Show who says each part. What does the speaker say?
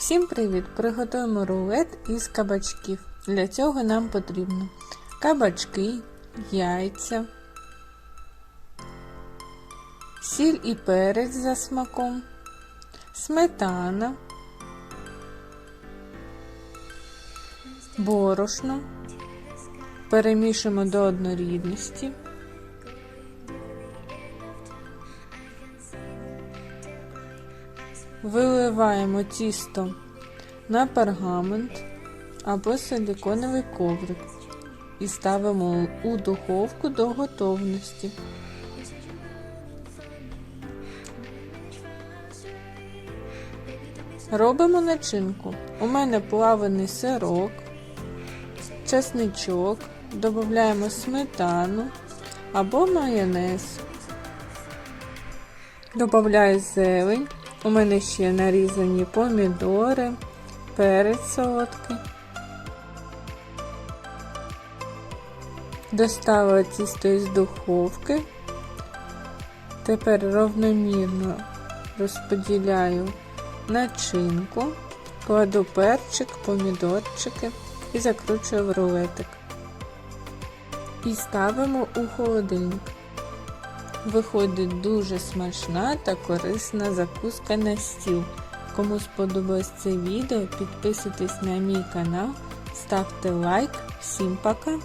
Speaker 1: Всім привіт! Приготуємо рулет із кабачків. Для цього нам потрібно кабачки, яйця, сіль і перець за смаком, сметана, борошно. Перемішуємо до однорідності. Виливаємо тісто на пергамент або силіконовий коврик і ставимо у духовку до готовності. Робимо начинку. У мене плаваний сирок, чесничок, додаємо сметану або майонез. Добавляю зелень. У мене ще нарізані помідори, перець солодкий. Доставила тісто із духовки. Тепер равномірно розподіляю начинку, кладу перчик, помідорчики і закручую в рулетик. І ставимо у холодильник. Виходить дуже смачна та корисна закуска на стіл. Кому сподобалось це відео, підписуйтесь на мій канал, ставте лайк. Всім пока!